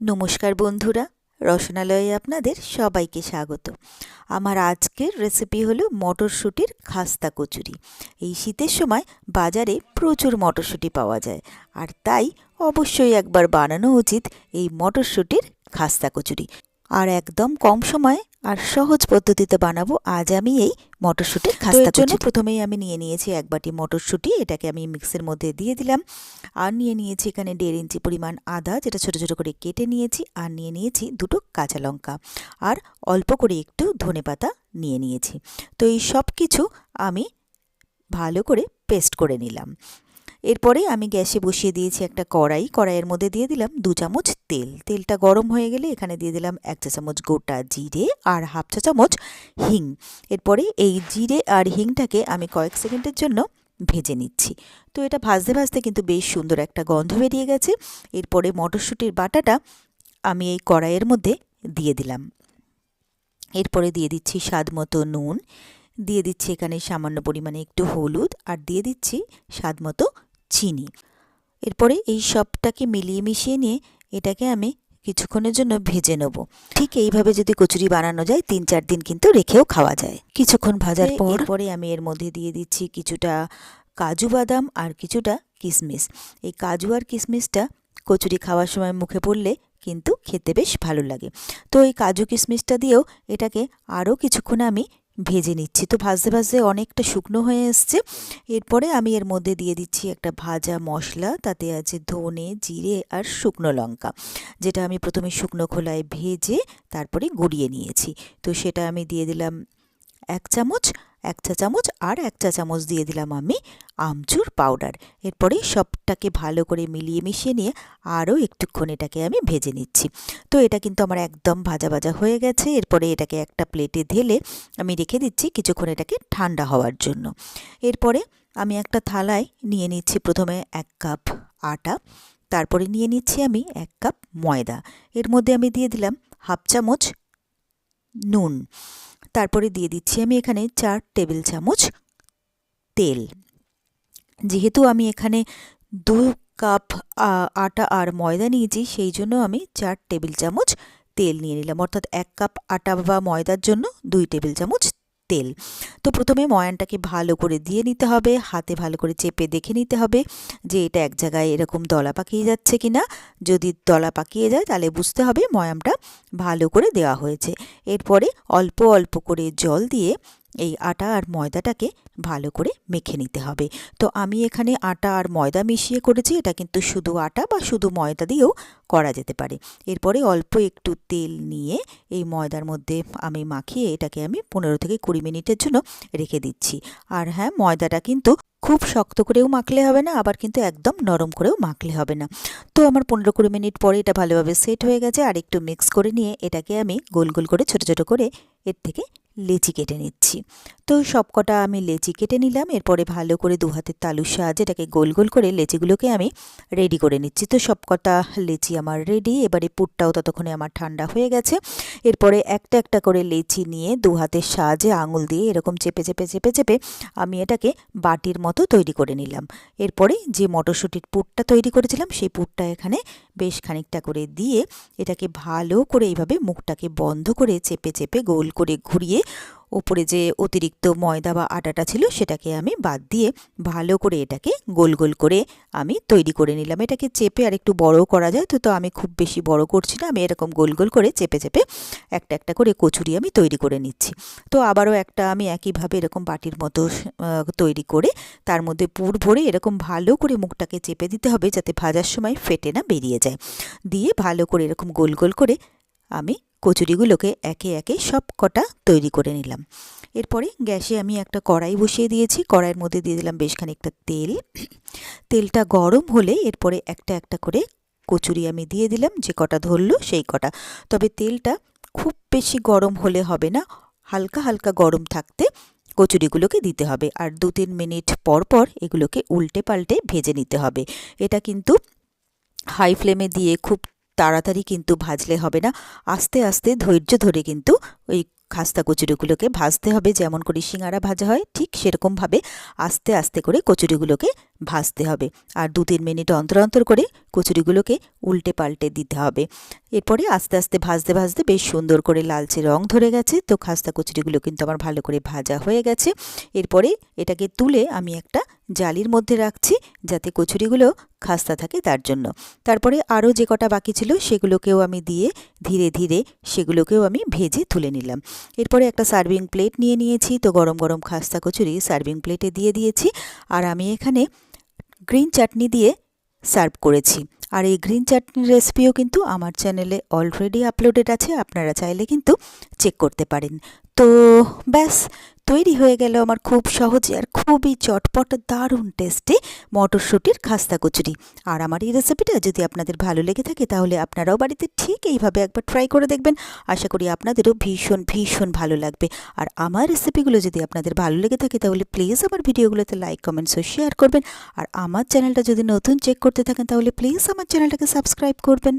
নমস্কার বন্ধুরা, রসনালয়ে আপনাদের সবাইকে স্বাগত। আমার আজকের রেসিপি হলো মটরশুঁটির খাস্তা কচুরি। এই শীতের সময় বাজারে প্রচুর মটরশুঁটি পাওয়া যায়, আর তাই অবশ্যই একবার বানানো উচিত এই মটরশুঁটির খাস্তা কচুরি। আর একদম কম সময়ে আর সহজ পদ্ধতিতে বানাবো। আজ আমি এই মটরশুঁটির খাস্তা জন্য প্রথমেই আমি নিয়ে নিয়েছি এক বাটি মটরশুঁটি। এটাকে আমি মিক্সের মধ্যে দিয়ে দিলাম। আর নিয়ে নিয়েছি এখানে দেড় ইঞ্চি পরিমাণ আদা যেটা ছোটো ছোটো করে কেটে নিয়েছি। আর নিয়ে নিয়েছি দুটো কাঁচা লঙ্কা। আর অল্প করে একটু ধনে পাতা নিয়ে নিয়েছি। তো এই সব কিছু আমি ভালো করে পেস্ট করে নিলাম। এরপরে আমি গ্যাসে বসিয়ে দিয়েছি একটা কড়াই। কড়াইয়ের মধ্যে দিয়ে দিলাম দু চামচ তেল। তেলটা গরম হয়ে গেলে এখানে দিয়ে দিলাম এক চা চামচ গোটা জিরে আর হাফ চা চামচ হিং। এরপরে এই জিরে আর হিংটাকে আমি কয়েক সেকেন্ডের জন্য ভেজে নিচ্ছি। তো এটা ভাজতে ভাজতে কিন্তু বেশ সুন্দর একটা গন্ধ বেরিয়ে গেছে। এরপরে মটরশুঁটির বাটাটা আমি এই কড়াইয়ের মধ্যে দিয়ে দিলাম। এরপরে দিয়ে দিচ্ছি স্বাদ মতো নুন। দিয়ে দিচ্ছি এখানে সামান্য পরিমাণে একটু হলুদ। আর দিয়ে দিচ্ছি স্বাদ মতো চিনি। এরপরে এই সবটাকে মিলিয়ে মিশিয়ে নিয়ে এটাকে আমি কিছুক্ষণের জন্য ভেজে নেব। ঠিক এইভাবে যদি কচুরি বানানো যায় তিন চার দিন কিন্তু রেখেও খাওয়া যায়। কিছুক্ষণ ভাজার পর পরে আমি এর মধ্যে দিয়ে দিচ্ছি কিছুটা কাজু বাদাম আর কিছুটা কিশমিশ এই কাজু আর কিশমিশটা কচুরি খাওয়ার সময় মুখে পড়লে কিন্তু খেতে বেশ ভালো লাগে। তো এই কাজু কিশমিশটা দিয়েও এটাকে আরও কিছুক্ষণ আমি ভেজে নিচ্ছি। তো ভাজতে ভাজতে অনেকটা শুকনো হয়ে এসছে। এরপরে আমি এর মধ্যে দিয়ে দিচ্ছি একটা ভাজা মশলা। তাতে আছে ধনে, জিরে আর শুকনো লঙ্কা। যেটা আমি প্রথমে শুকনো খোলায় ভেজে তারপরে গুঁড়িয়ে নিয়েছি। তো সেটা আমি দিয়ে দিলাম এক চামচ, এক চা চামচ আর এক চা চামচ দিয়ে দিলাম আমি আমচুর পাউডার এরপরে সবটাকে ভালো করে মিলিয়ে মিশিয়ে নিয়ে আরও একটুক্ষণ এটাকে আমি ভেজে নিচ্ছি। তো এটা কিন্তু আমার একদম ভাজা ভাজা হয়ে গেছে। এরপরে এটাকে একটা প্লেটে ঢেলে আমি রেখে দিচ্ছি কিছুক্ষণ এটাকে ঠান্ডা হওয়ার জন্য। এরপরে আমি একটা থালায় নিয়ে নিচ্ছি প্রথমে এক কাপ আটা, তারপরে নিয়ে নিচ্ছি আমি এক কাপ ময়দা। এর মধ্যে আমি দিয়ে দিলাম হাফ চামচ নুন। তারপরে দিয়ে দিচ্ছি আমি এখানে চার টেবিল চামচ তেল। যেহেতু আমি এখানে দু কাপ আটা আর ময়দা নিয়েছি, সেই জন্য আমি চার টেবিল চামচ তেল নিয়ে নিলাম। অর্থাৎ এক কাপ আটা বা ময়দার জন্য দুই টেবিল চামচ তেল। তো প্রথমে ময়ানটাকে ভালো করে দিয়ে নিতে হবে, হাতে ভালো করে চেপে দেখে নিতে হবে যে এটা এক জায়গায় এরকম দলা পাকিয়ে যাচ্ছে কি না যদি দলা পাকিয়ে যায় তাহলে বুঝতে হবে ময়ামটা ভালো করে দেওয়া হয়েছে। এরপরে অল্প অল্প করে জল দিয়ে এই আটা আর ময়দাটাকে ভালো করে মেখে নিতে হবে। তো আমি এখানে আটা আর ময়দা মিশিয়ে করেছি, এটা কিন্তু শুধু আটা বা শুধু ময়দা দিয়েও করা যেতে পারে। এরপরে অল্প একটু তেল নিয়ে এই ময়দার মধ্যে আমি মাখিয়ে এটাকে আমি পনেরো থেকে কুড়ি মিনিটের জন্য রেখে দিচ্ছি। আর হ্যাঁ ময়দাটা কিন্তু খুব শক্ত করেও মাখলে হবে না, আবার কিন্তু একদম নরম করেও মাখলে হবে না। তো আমার পনেরো কুড়ি মিনিট পরে এটা ভালোভাবে সেট হয়ে গেছে, আর একটু মিক্স করে নিয়ে এটাকে আমি গোল গোল করে, ছোটো ছোটো করে এর থেকে লেচি কেটে নিচ্ছি। তো সব কটা আমি লেচি কেটে নিলাম, এরপরে ভালো করে দু হাতের তালুর সাহায্যে এটাকে গোল গোল করে লেচিগুলোকে আমি রেডি করে নিচ্ছি। তো সব কটা লেচি আমার রেডি এবারে পুরটাও ততক্ষণে আমার ঠান্ডা হয়ে গেছে। এরপরে একটা একটা করে লেচি নিয়ে দু হাতের সাহায্যে আঙুল দিয়ে এরকম চেপে চেপে চেপে চেপে আমি এটাকে বাটির মতো তৈরি করে নিলাম। এরপরে যে মটরশুঁটির পুরটা তৈরি করেছিলাম, সেই পুরটা এখানে বেশ খানিকটা করে দিয়ে এটাকে ভালো করে এইভাবে মুখটাকে বন্ধ করে চেপে চেপে গোল করে ঘুরিয়ে ওপরে যে অতিরিক্ত ময়দা বা আটাটা ছিল সেটাকে আমি বাদ দিয়ে ভালো করে এটাকে গোল গোল করে আমি তৈরি করে নিলাম। এটাকে চেপে আর একটু বড়ও করা যায়, তো তো, আমি খুব বেশি বড় করছি না। আমি এরকম গোল গোল করে চেপে চেপে একটা একটা করে কচুরি আমি তৈরি করে নিচ্ছি। তো, আবারও একটা আমি একইভাবে এরকম বাটির মতো তৈরি করে তার মধ্যে পুর ভরে এরকম ভালো করে মুখটাকে চেপে দিতে হবে যাতে ভাজার সময় ফেটে না বেরিয়ে যায়। দিয়ে ভালো করে এরকম গোল গোল করে আমি কচুরিগুলোকে একে একে সব কটা তৈরি করে নিলাম। এরপরে গ্যাসে আমি একটা কড়াই বসিয়ে দিয়েছি। কড়াইয়ের মধ্যে দিয়ে দিলাম বেশ খানিকটা তেল। তেলটা গরম হলে এরপরে একটা একটা করে কচুরি আমি দিয়ে দিলাম, যে কটা ধরলো সেই কটা। তবে তেলটা খুব বেশি গরম হলে হবে না, হালকা হালকা গরম থাকতে কচুরিগুলোকে দিতে হবে। আর দু তিন মিনিট পর পর এগুলোকে উল্টে পাল্টে ভেজে নিতে হবে। এটা কিন্তু হাই ফ্লেমে দিয়ে খুব তাড়াতাড়ি কিন্তু ভাজলে হবে না। আস্তে আস্তে ধৈর্য ধরে কিন্তু ওই খাস্তা কচুরিগুলোকে ভাজতে হবে। যেমন করে সিঙ্গারা ভাজা হয়, ঠিক সেরকমভাবে আস্তে আস্তে করে কচুরিগুলোকে ভাজতে হবে। আর দু তিন মিনিট অন্তর অন্তর করে কচুরিগুলোকে উল্টে পাল্টে দিতে হবে। এরপরে আস্তে আস্তে ভাজতে ভাজতে বেশ সুন্দর করে লালচে রং ধরে গেছে। তো খাস্তা কচুরিগুলো কিন্তু আমার ভালো করে ভাজা হয়ে গেছে। এরপরে এটাকে তুলে আমি একটা জালির মধ্যে রাখছি যাতে কচুরিগুলো খাস্তা থাকে তার জন্য। তারপরে আরও যে কটা বাকি ছিল সেগুলোকেও আমি দিয়ে ধীরে ধীরে সেগুলোকেও আমি ভেজে তুলে নিলাম। এরপরে একটা সার্ভিং প্লেট নিয়ে নিয়েছি, তো গরম গরম খাস্তা কচুরি সার্ভিং প্লেটে দিয়ে দিয়েছি। আর আমি এখানে গ্রিন চাটনি দিয়ে সার্ভ করেছি। আর এই গ্রিন চাটনির রেসিপিও কিন্তু আমার চ্যানেলে অলরেডি আপলোডেড আছে, আপনারা চাইলে কিন্তু চেক করতে পারেন। তো ব্যাস, তৈরি হয়ে গেল আমার খুব সহজে আর খুবই চটপট দারুণ টেস্টি মটরশুঁটির খাস্তা কচুরি। আর আমার এই রেসিপিটা যদি আপনাদের ভালো লেগে থাকে তাহলে আপনারাও বাড়িতে ঠিক এইভাবে একবার ট্রাই করে দেখবেন। আশা করি আপনাদেরও ভীষণ ভীষণ ভালো লাগবে। আর আমার রেসিপিগুলো যদি আপনাদের ভালো লেগে থাকে তাহলে প্লিজ আমার ভিডিওগুলোতে লাইক কমেন্টস ও শেয়ার করবেন। আর আমার চ্যানেলটা যদি নতুন চেক করতে থাকেন তাহলে প্লিজ আমার চ্যানেলটাকে সাবস্ক্রাইব করবেন।